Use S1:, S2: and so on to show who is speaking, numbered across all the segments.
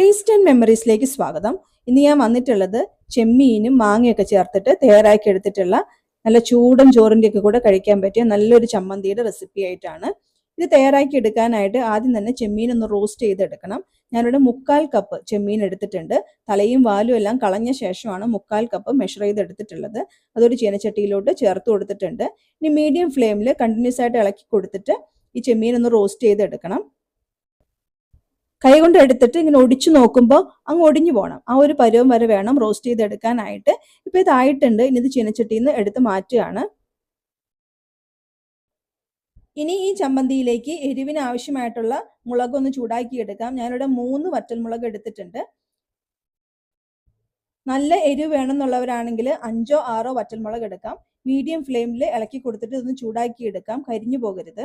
S1: Taste and മെമ്മറീസിലേക്ക് സ്വാഗതം. ഇന്ന് ഞാൻ വന്നിട്ടുള്ളത് ചെമ്മീനും മാങ്ങയൊക്കെ ചേർത്തിട്ട് തയ്യാറാക്കി എടുത്തിട്ടുള്ള നല്ല ചൂടൻ ചോറിന്റെ ഒക്കെ കൂടെ കഴിക്കാൻ പറ്റിയ നല്ലൊരു ചമ്മന്തിയുടെ റെസിപ്പി ആയിട്ടാണ്. ഇത് തയ്യാറാക്കി എടുക്കാനായിട്ട് ആദ്യം തന്നെ ചെമ്മീൻ ഒന്ന് റോസ്റ്റ് ചെയ്തെടുക്കണം. ഞാനിവിടെ മുക്കാൽ കപ്പ് ചെമ്മീൻ എടുത്തിട്ടുണ്ട്. തലയും വാലും എല്ലാം കളഞ്ഞ ശേഷമാണ് മുക്കാൽ കപ്പ് മെഷർ ചെയ്തെടുത്തിട്ടുള്ളത്. അതൊരു ചീനച്ചട്ടിയിലോട്ട് ചേർത്ത് കൊടുത്തിട്ടുണ്ട്. ഇനി മീഡിയം ഫ്ലെയിമിൽ കണ്ടിന്യൂസ് ആയിട്ട് ഇളക്കി കൊടുത്തിട്ട് ഈ ചെമ്മീൻ ഒന്ന് റോസ്റ്റ് ചെയ്തെടുക്കണം. കൈ കൊണ്ട് എടുത്തിട്ട് ഇങ്ങനെ ഒടിച്ചു നോക്കുമ്പോൾ അങ്ങ് ഒടിഞ്ഞു പോകണം ആ ഒരു പരുവം വരെ വേണം റോസ്റ്റ് ചെയ്തെടുക്കാനായിട്ട്. ഇപ്പൊ ഇതായിട്ടുണ്ട് ഇനി ഇത് ചീനച്ചട്ടിയിൽ നിന്ന് എടുത്ത് മാറ്റുകയാണ്. ഇനി ഈ ചമ്മന്തിയിലേക്ക് എരിവിന് ആവശ്യമായിട്ടുള്ള മുളക് ഒന്ന് ചൂടാക്കി എടുക്കാം ഞാനിവിടെ മൂന്ന് വറ്റൽമുളക് എടുത്തിട്ടുണ്ട്. നല്ല എരിവ് വേണമെന്നുള്ളവരാണെങ്കിൽ അഞ്ചോ ആറോ വറ്റൽമുളക് എടുക്കാം. മീഡിയം ഫ്ലെയിമിൽ ഇളക്കി കൊടുത്തിട്ട് ഇതൊന്ന് ചൂടാക്കി എടുക്കാം കരിഞ്ഞു പോകരുത്.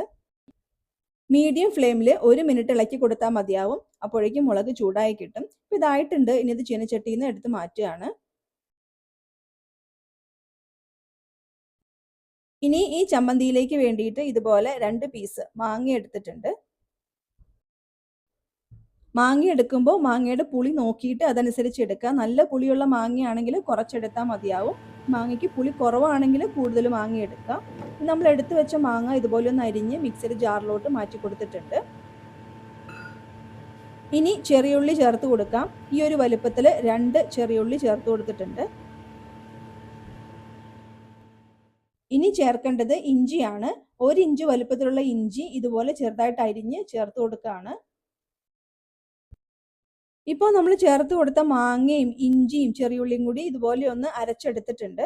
S1: മീഡിയം ഫ്ലെയിമിൽ ഒരു മിനിറ്റ് ഇളക്കി കൊടുത്താൽ മതിയാവും. അപ്പോഴേക്കും മുളക് ചൂടായി കിട്ടും. അപ്പോൾ ഇതായിട്ടുണ്ട്. ഇനി ഇത് ചീനച്ചട്ടിയിൽ നിന്ന് എടുത്ത് മാറ്റുകയാണ്. ഇനി ഈ ചമ്മന്തിയിലേക്ക് വേണ്ടിയിട്ട് ഇതുപോലെ രണ്ട് പീസ് മാങ്ങ എടുത്തിട്ടുണ്ട്. മാങ്ങ എടുക്കുമ്പോൾ മാങ്ങയുടെ പുളി നോക്കിയിട്ട് അതനുസരിച്ച് എടുക്കുക. നല്ല പുളിയുള്ള മാങ്ങയാണെങ്കിൽ കുറച്ചെടുത്താൽ മതിയാവും. മാങ്ങയ്ക്ക് പുളി കുറവാണെങ്കിൽ കൂടുതൽ മാങ്ങ എടുക്കാം. നമ്മൾ എടുത്തു വെച്ച മാങ്ങ ഇതുപോലെ ഒന്ന് അരിഞ്ഞ് മിക്സിയുടെ ജാറിലോട്ട് മാറ്റി കൊടുത്തിട്ടുണ്ട്. ഇനി ചെറിയുള്ളി ചേർത്ത് കൊടുക്കാം. ഈ ഒരു വലുപ്പത്തിൽ രണ്ട് ചെറിയുള്ളി ചേർത്ത് കൊടുത്തിട്ടുണ്ട്. ഇനി ചേർക്കേണ്ടത് ഇഞ്ചിയാണ്. ഒരു ഇഞ്ച് വലുപ്പത്തിലുള്ള ഇഞ്ചി ഇതുപോലെ ചെറുതായിട്ട് അരിഞ്ഞ് ചേർത്ത് കൊടുക്കുകയാണ് ഇപ്പോൾ നമ്മൾ ചേർത്ത് കൊടുത്ത മാങ്ങയും ഇഞ്ചിയും ചെറിയുള്ളിയും കൂടി ഇതുപോലെ ഒന്ന് അരച്ചെടുത്തിട്ടുണ്ട്.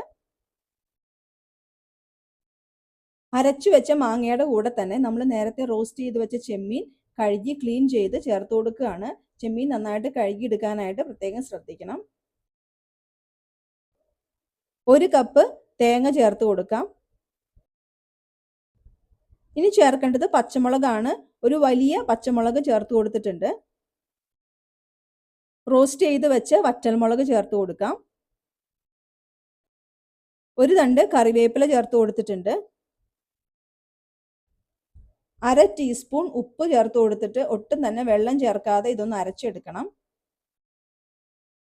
S1: അരച്ചു വെച്ച മാങ്ങയുടെ കൂടെ തന്നെ നമ്മൾ നേരത്തെ റോസ്റ്റ് ചെയ്ത് വെച്ച ചെമ്മീൻ കഴുകി ക്ലീൻ ചെയ്ത് ചേർത്ത് കൊടുക്കുകയാണ്. ചെമ്മീൻ നന്നായിട്ട് കഴുകി എടുക്കാനായിട്ട് പ്രത്യേകം ശ്രദ്ധിക്കണം. ഒരു കപ്പ് തേങ്ങ ചേർത്ത് കൊടുക്കാം. ഇനി ചേർക്കേണ്ടത് പച്ചമുളകാണ്. ഒരു വലിയ പച്ചമുളക് ചേർത്ത് കൊടുത്തിട്ടുണ്ട്. റോസ്റ്റ് ചെയ്ത് വെച്ച് വറ്റൽമുളക് ചേർത്ത് കൊടുക്കാം. ഒരു തണ്ട് കറിവേപ്പില ചേർത്ത് കൊടുത്തിട്ടുണ്ട്. അര ടീസ്പൂൺ ഉപ്പ് ചേർത്ത് കൊടുത്തിട്ട് ഒട്ടും തന്നെ വെള്ളം ചേർക്കാതെ ഇതൊന്ന് അരച്ചെടുക്കണം.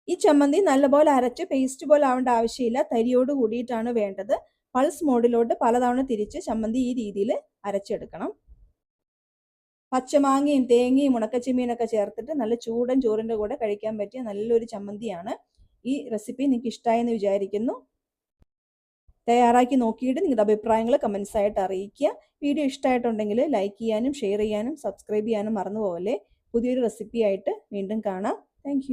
S1: ഈ ചമ്മന്തി നല്ലപോലെ അരച്ച് പേസ്റ്റ് പോലെ ആവേണ്ട ആവശ്യമില്ല. തരിയോട് കൂടിയിട്ടാണ് വേണ്ടത്. പൾസ് മോഡിലോട്ട് പലതവണ തിരിച്ച് ചമ്മന്തി ഈ രീതിയിൽ അരച്ചെടുക്കണം. പച്ചമാങ്ങയും തേങ്ങയും ഉണക്കച്ചെമ്മീനൊക്കെ ചേർത്തിട്ട് നല്ല ചൂടൻ ചോറിന്റെ കൂടെ കഴിക്കാൻ പറ്റിയ നല്ലൊരു ചമ്മന്തിയാണ് ഈ റെസിപ്പി നിങ്ങൾക്ക് ഇഷ്ടമായെന്ന് വിചാരിക്കുന്നു. തയ്യാറാക്കി നോക്കിയിട്ട് നിങ്ങളുടെ അഭിപ്രായങ്ങൾ കമൻസ് ആയിട്ട് അറിയിക്കുക. വീഡിയോ ഇഷ്ടമായിട്ടുണ്ടെങ്കിൽ ലൈക്ക് ചെയ്യാനും ഷെയർ ചെയ്യാനും സബ്സ്ക്രൈബ് ചെയ്യാനും മറന്നുപോകല്ലേ. പുതിയൊരു റെസിപ്പി ആയിട്ട് വീണ്ടും കാണാം. താങ്ക്